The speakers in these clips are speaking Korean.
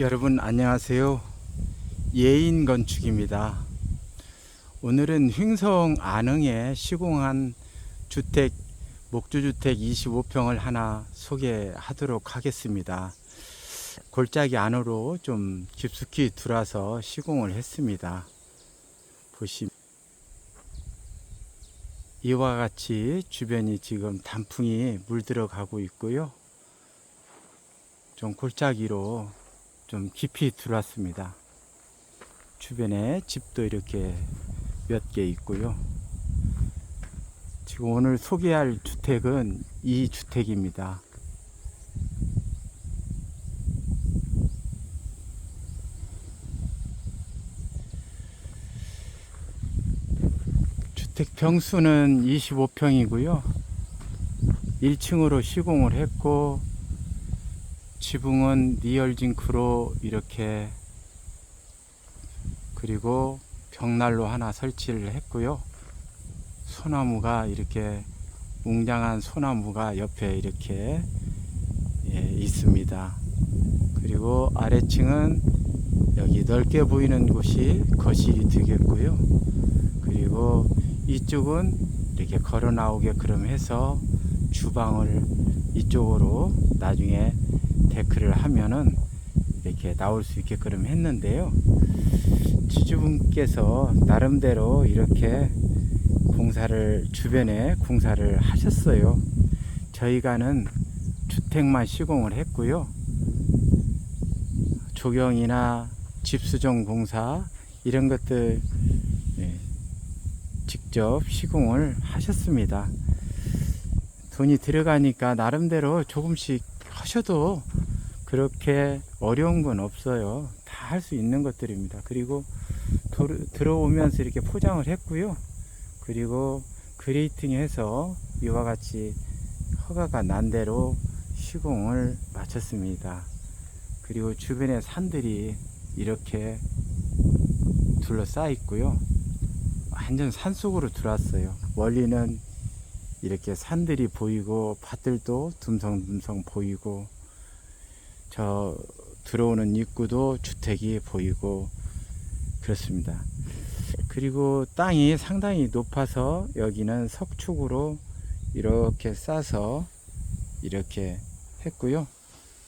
여러분 안녕하세요. 예인 건축입니다. 오늘은 횡성 안흥에 시공한 주택 목조주택 25평을 하나 소개하도록 하겠습니다. 골짜기 안으로 좀 깊숙이 들어와서 시공을 했습니다. 보시 이와 같이 주변이 지금 단풍이 물들어가고 있고요. 좀 골짜기로 좀 깊이 들어왔습니다. 주변에 집도 이렇게 몇 개 있고요. 지금 오늘 소개할 주택은 이 주택입니다. 주택 평수는 25평이고요. 1층으로 시공을 했고 지붕은 니얼징크로 이렇게 그리고 벽난로 하나 설치를 했고요. 소나무가 이렇게 웅장한 소나무가 옆에 이렇게 예, 있습니다. 그리고 아래층은 여기 넓게 보이는 곳이 거실이 되겠고요. 그리고 이쪽은 이렇게 걸어 나오게 그럼 해서 주방을 이쪽으로 나중에 데크를 하면은 이렇게 나올 수 있게끔 했는데요. 지주분께서 나름대로 이렇게 공사를 주변에 공사를 하셨어요. 저희가는 주택만 시공을 했고요. 조경이나 집수정 공사 이런 것들 예, 직접 시공을 하셨습니다. 돈이 들어가니까 나름대로 조금씩 하셔도 그렇게 어려운 건 없어요. 다 할 수 있는 것들입니다. 그리고 들어오면서 이렇게 포장을 했고요. 그리고 그레이팅 해서 이와 같이 허가가 난 대로 시공을 마쳤습니다. 그리고 주변에 산들이 이렇게 둘러싸여 있고요. 완전 산 속으로 들어왔어요. 멀리는 이렇게 산들이 보이고 밭들도 듬성듬성 보이고 저 들어오는 입구도 주택이 보이고 그렇습니다. 그리고 땅이 상당히 높아서 여기는 석축으로 이렇게 싸서 이렇게 했고요.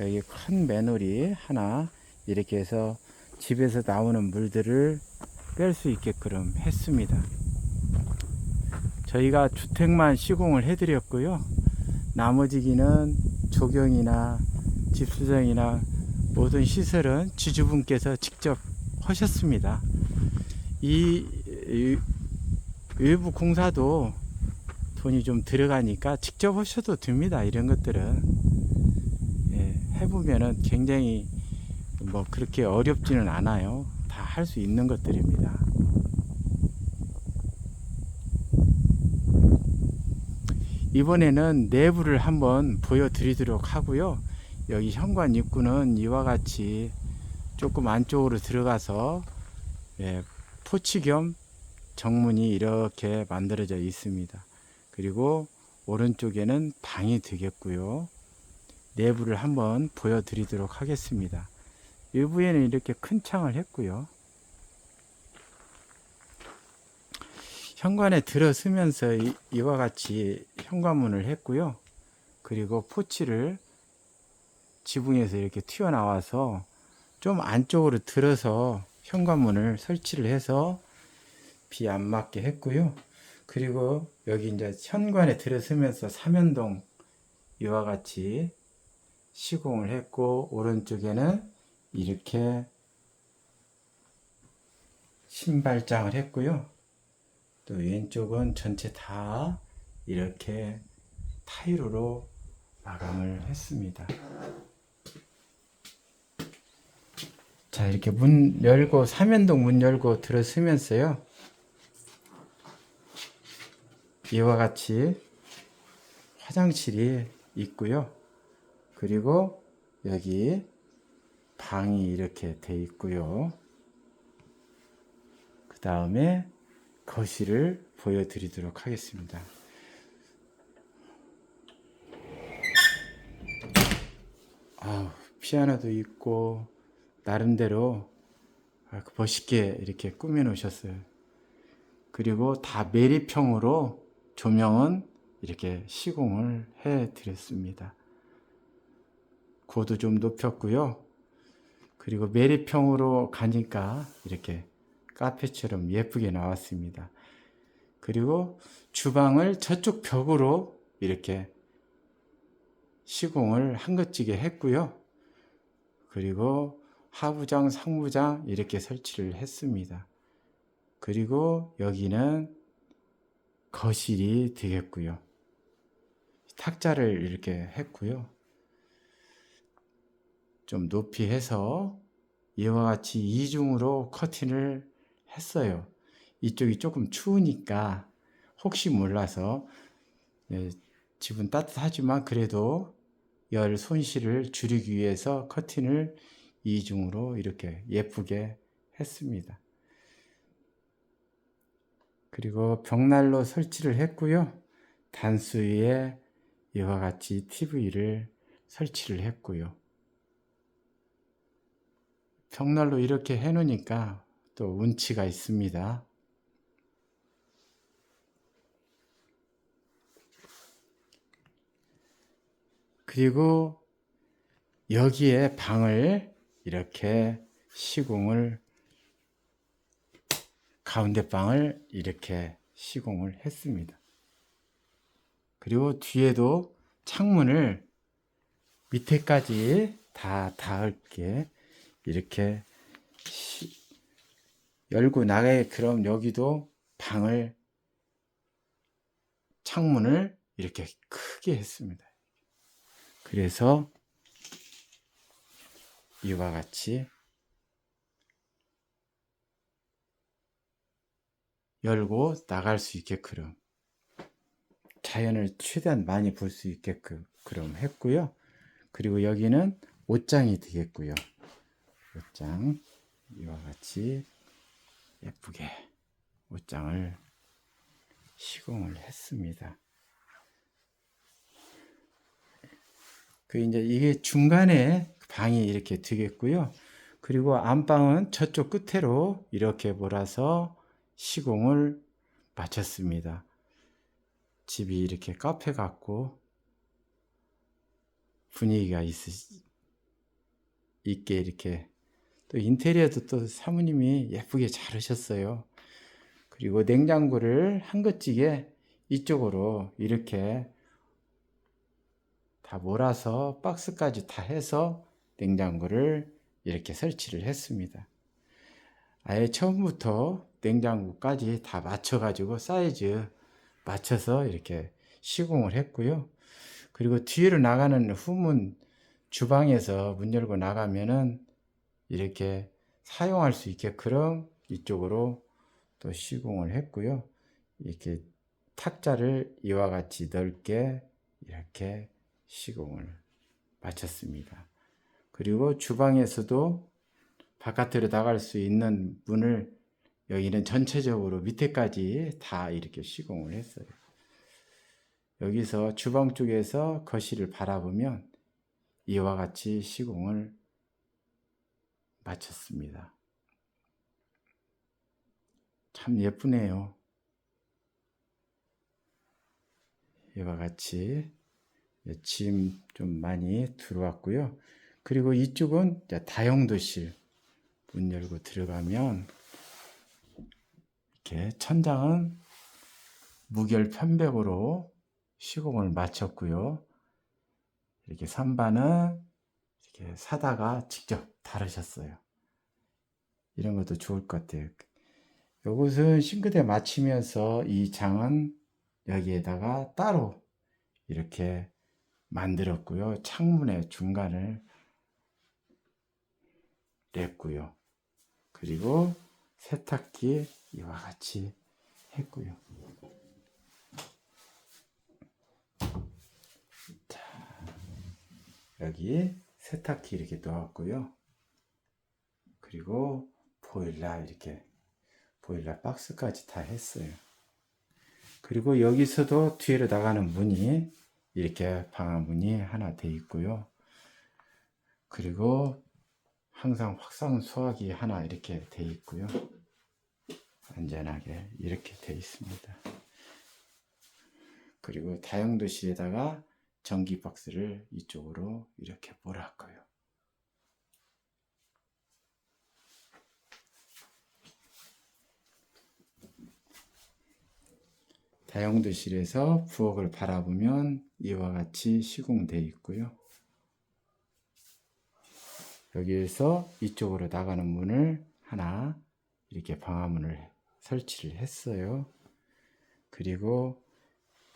여기 큰 매놀이 하나 이렇게 해서 집에서 나오는 물들을 뺄 수 있게끔 했습니다. 저희가 주택만 시공을 해드렸고요. 나머지기는 조경이나 집수정이나 모든 시설은 지주분께서 직접 하셨습니다. 이, 이 외부 공사도 돈이 좀 들어가니까 직접 하셔도 됩니다. 이런 것들은 예, 해보면은 굉장히 뭐 그렇게 어렵지는 않아요. 다 할 수 있는 것들입니다. 이번에는 내부를 한번 보여드리도록 하고요. 여기 현관 입구는 이와 같이 조금 안쪽으로 들어가서 예, 포치 겸 정문이 이렇게 만들어져 있습니다. 그리고 오른쪽에는 방이 되겠고요. 내부를 한번 보여드리도록 하겠습니다. 외부에는 이렇게 큰 창을 했고요. 현관에 들어서면서 이, 이와 같이 현관문을 했고요. 그리고 포치를 지붕에서 이렇게 튀어나와서 좀 안쪽으로 들어서 현관문을 설치를 해서 비 안 맞게 했고요. 그리고 여기 이제 현관에 들어서면서 삼연동 이와 같이 시공을 했고 오른쪽에는 이렇게 신발장을 했고요. 또 왼쪽은 전체 다 이렇게 타일로 마감을 했습니다. 자, 이렇게 문 열고, 삼연동 문 열고 들어서면서요. 이와 같이 화장실이 있고요. 그리고 여기 방이 이렇게 돼 있고요. 그 다음에 거실을 보여드리도록 하겠습니다. 아우, 피아노도 있고 나름대로 아, 그 멋있게 이렇게 꾸며 놓으셨어요. 그리고 다 매립형으로 조명은 이렇게 시공을 해 드렸습니다. 고도 좀 높였고요. 그리고 매립형으로 가니까 이렇게 카페처럼 예쁘게 나왔습니다. 그리고 주방을 저쪽 벽으로 이렇게 시공을 한것지게 했고요. 그리고 하부장, 상부장 이렇게 설치를 했습니다. 그리고 여기는 거실이 되겠고요. 탁자를 이렇게 했고요. 좀 높이 해서 이와 같이 이중으로 커튼을 했어요. 이쪽이 조금 추우니까 혹시 몰라서 예, 집은 따뜻하지만 그래도 열 손실을 줄이기 위해서 커튼을 이중으로 이렇게 예쁘게 했습니다. 그리고 벽난로 설치를 했고요. 단수 위에 이와 같이 TV를 설치를 했고요. 벽난로 이렇게 해놓으니까 또 운치가 있습니다. 그리고 여기에 방을 이렇게 시공을 가운데 방을 이렇게 시공을 했습니다. 그리고 뒤에도 창문을 밑에까지 다 닿을게 이렇게 시- 열고 나가게 그럼 여기도 방을 창문을 이렇게 크게 했습니다. 그래서 이와 같이 열고 나갈 수 있게끔 자연을 최대한 많이 볼 수 있게끔 그럼 했고요. 그리고 여기는 옷장이 되겠고요. 옷장 이와 같이 예쁘게 옷장을 시공을 했습니다. 그 이제 이게 중간에 방이 이렇게 되겠고요. 그리고 안방은 저쪽 끝으로 이렇게 몰아서 시공을 마쳤습니다. 집이 이렇게 카페 같고 분위기가 있, 있게 이렇게 또 인테리어도 또 사모님이 예쁘게 잘 하셨어요. 그리고 냉장고를 한것지게 이쪽으로 이렇게 다 몰아서 박스까지 다 해서 냉장고를 이렇게 설치를 했습니다. 아예 처음부터 냉장고까지 다 맞춰가지고 사이즈 맞춰서 이렇게 시공을 했고요. 그리고 뒤로 나가는 후문 주방에서 문 열고 나가면은 이렇게 사용할 수 있게끔 이쪽으로 또 시공을 했고요. 이렇게 탁자를 이와 같이 넓게 이렇게 시공을 마쳤습니다. 그리고 주방에서도 바깥으로 나갈 수 있는 문을 여기는 전체적으로 밑에까지 다 이렇게 시공을 했어요. 여기서 주방 쪽에서 거실을 바라보면 이와 같이 시공을 마쳤습니다. 참 예쁘네요. 이와 같이 짐 좀 많이 들어왔고요. 그리고 이쪽은 다용도실 문 열고 들어가면 이렇게 천장은 무결 편백으로 시공을 마쳤고요. 이렇게 선반은 이렇게 사다가 직접 다루셨어요. 이런 것도 좋을 것 같아요. 이것은 싱크대 맞추면서 이 장은 여기에다가 따로 이렇게 만들었고요. 창문의 중간을 냈고요. 그리고 세탁기 이와 같이 했고요. 자, 여기 세탁기 이렇게 넣었고요. 그리고 보일러 이렇게 보일러 박스까지 다 했어요. 그리고 여기서도 뒤로 나가는 문이 이렇게 방화문이 하나 돼 있고요. 그리고 항상 확상 수화기 하나 이렇게 돼 있고요. 안전하게 이렇게 돼 있습니다. 그리고 다용도실에다가 전기 박스를 이쪽으로 이렇게 몰았고요. 다용도실에서 부엌을 바라보면 이와 같이 시공되어 있고요. 여기에서 이쪽으로 나가는 문을 하나 이렇게 방화문을 설치를 했어요. 그리고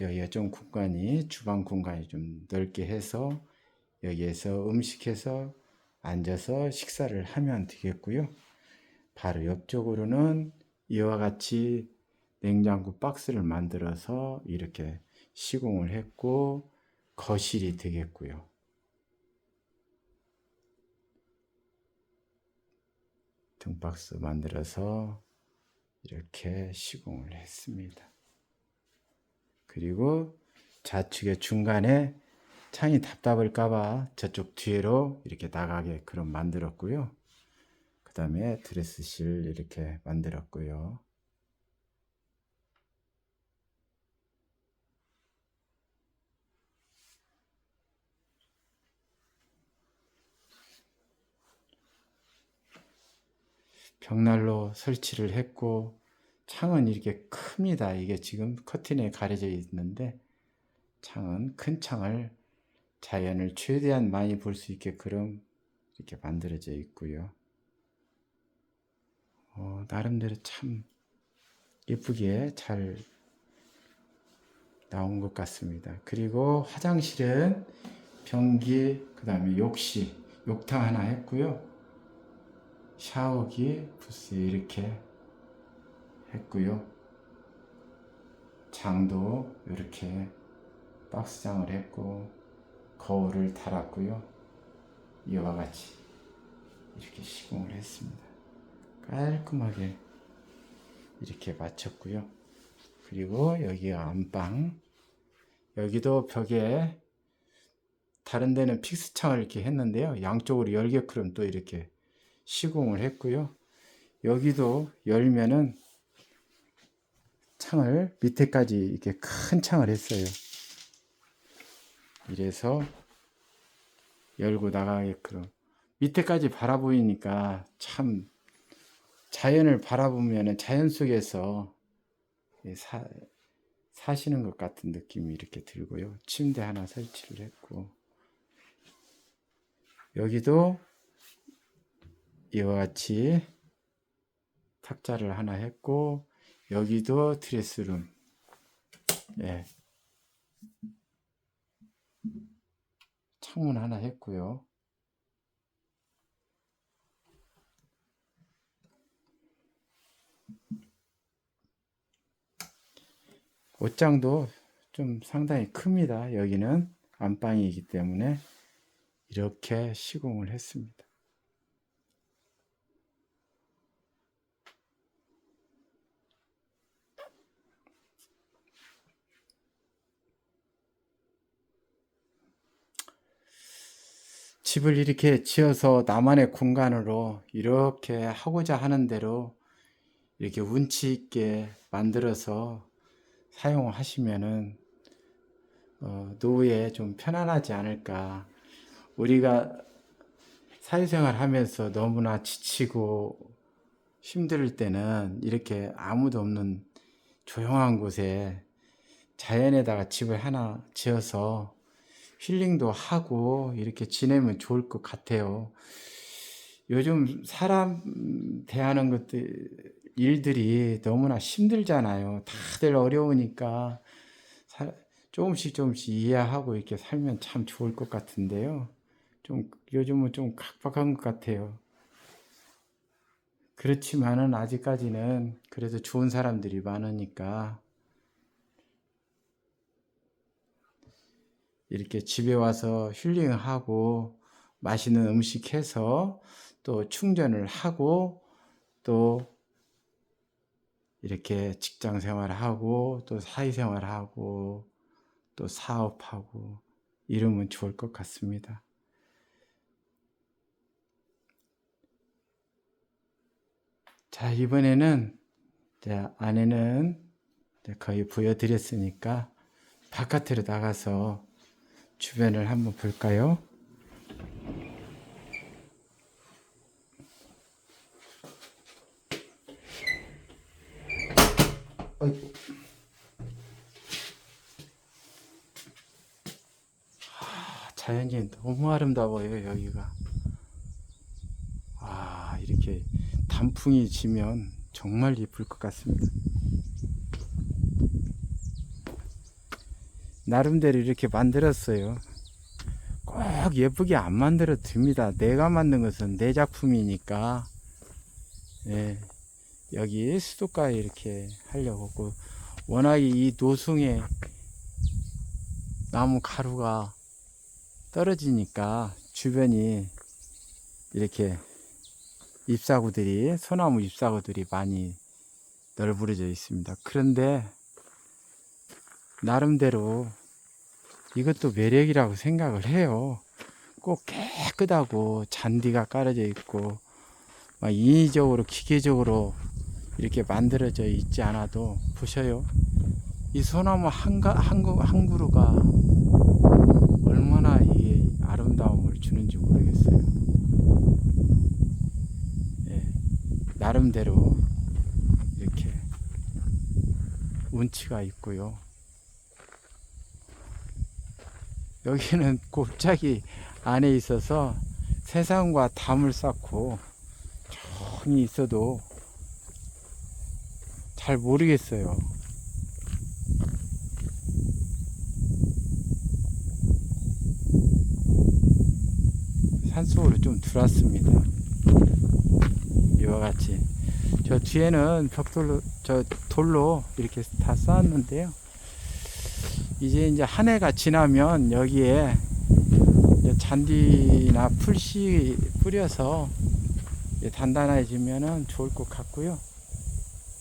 여기가 좀 공간이 주방 공간이 좀 넓게 해서 여기에서 음식해서 앉아서 식사를 하면 되겠고요. 바로 옆쪽으로는 이와 같이 냉장고 박스를 만들어서 이렇게 시공을 했고 거실이 되겠고요. 등박스 만들어서 이렇게 시공을 했습니다. 그리고 좌측의 중간에 창이 답답할까봐 저쪽 뒤로 이렇게 나가게 그럼 만들었고요. 그 다음에 드레스실 이렇게 만들었고요. 벽난로 설치를 했고 창은 이렇게 큽니다. 이게 지금 커튼에 가려져 있는데 창은 큰 창을 자연을 최대한 많이 볼 수 있게 그럼 이렇게 만들어져 있고요. 어, 나름대로 참 예쁘게 잘 나온 것 같습니다. 그리고 화장실은 변기, 그 다음에 욕실, 욕탕 하나 했고요. 샤워기 부스 이렇게 했고요. 장도 이렇게 박스장을 했고 거울을 달았고요. 이와 같이 이렇게 시공을 했습니다. 깔끔하게 이렇게 마쳤고요. 그리고 여기가 안방 여기도 벽에 다른 데는 픽스 창을 이렇게 했는데요. 양쪽으로 열게끔 또 이렇게 시공을 했고요. 여기도 열면은 창을 밑에까지 이렇게 큰 창을 했어요. 이래서 열고 나가게끔 밑에까지 바라보이니까 참 자연을 바라보면 자연 속에서 사, 사시는 것 같은 느낌이 이렇게 들고요. 침대 하나 설치를 했고 여기도 이와 같이 탁자를 하나 했고 여기도 드레스룸. 예. 창문 하나 했고요. 옷장도 좀 상당히 큽니다. 여기는 안방이기 때문에 이렇게 시공을 했습니다 집을 이렇게 지어서 나만의 공간으로 이렇게 하고자 하는 대로 이렇게 운치 있게 만들어서 사용하시면은 어, 노후에 좀 편안하지 않을까. 우리가 사회생활 하면서 너무나 지치고 힘들 때는 이렇게 아무도 없는 조용한 곳에 자연에다가 집을 하나 지어서 힐링도 하고 이렇게 지내면 좋을 것 같아요. 요즘 사람 대하는 것들, 일들이 너무나 힘들잖아요. 다들 어려우니까 조금씩 조금씩 이해하고 이렇게 살면 참 좋을 것 같은데요. 좀 요즘은 좀 각박한 것 같아요. 그렇지만은 아직까지는 그래도 좋은 사람들이 많으니까 이렇게 집에 와서 힐링하고 맛있는 음식 해서 또 충전을 하고 또 이렇게 직장 생활하고 또 사회 생활하고 또 사업하고 이러면 좋을 것 같습니다. 자, 이번에는 안에는 이제 거의 보여드렸으니까 바깥으로 나가서 주변을 한번 볼까요? 어이구. 아, 자연이 너무 아름다워요, 여기가. 아, 이렇게 단풍이 지면 정말 예쁠 것 같습니다. 나름대로 이렇게 만들었어요. 꼭 예쁘게 안 만들어 듭니다. 내가 만든 것은 내 작품이니까. 예, 여기 수도가에 이렇게 하려고 워낙에 이 노송에 나무 가루가 떨어지니까 주변이 이렇게 잎사구들이 소나무 잎사구들이 많이 널브러져 있습니다. 그런데 나름대로 이것도 매력이라고 생각을 해요. 꼭 깨끗하고 잔디가 깔아져 있고 막 인위적으로 기계적으로 이렇게 만들어져 있지 않아도 보셔요. 이 소나무 한, 가, 한, 그- 한 그루가 얼마나 이게 아름다움을 주는지 모르겠어요. 예, 나름대로 이렇게 운치가 있고요. 여기는 곱짝이 안에 있어서 세상과 담을 쌓고 조용히 있어도 잘 모르겠어요. 산속으로 좀 들어왔습니다. 이와 같이 저 뒤에는 벽돌로 저 돌로 이렇게 다 쌓았는데요. 이제 이제 한 해가 지나면 여기에 잔디나 풀씨 뿌려서 이제 단단해지면은 좋을 것 같고요.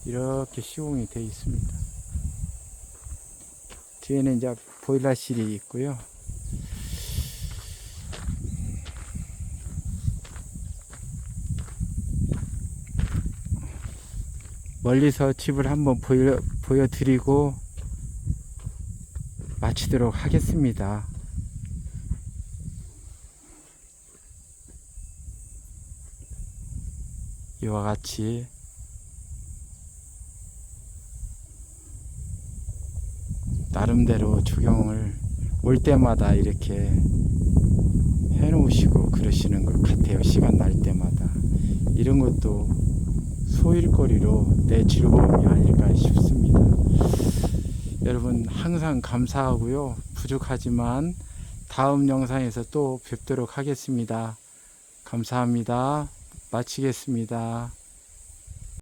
이렇게 시공이 되어 있습니다. 뒤에는 이제 보일러실이 있고요. 멀리서 집을 한번 보여, 보여드리고 마치도록 하겠습니다. 이와 같이 나름대로 조경을 올 때마다 이렇게 해놓으시고 그러시는 것 같아요. 시간 날 때마다. 이런 것도 소일거리로 내 즐거움이 아닐까 싶습니다. 여러분 항상 감사하고요. 부족하지만 다음 영상에서 또 뵙도록 하겠습니다. 감사합니다. 마치겠습니다.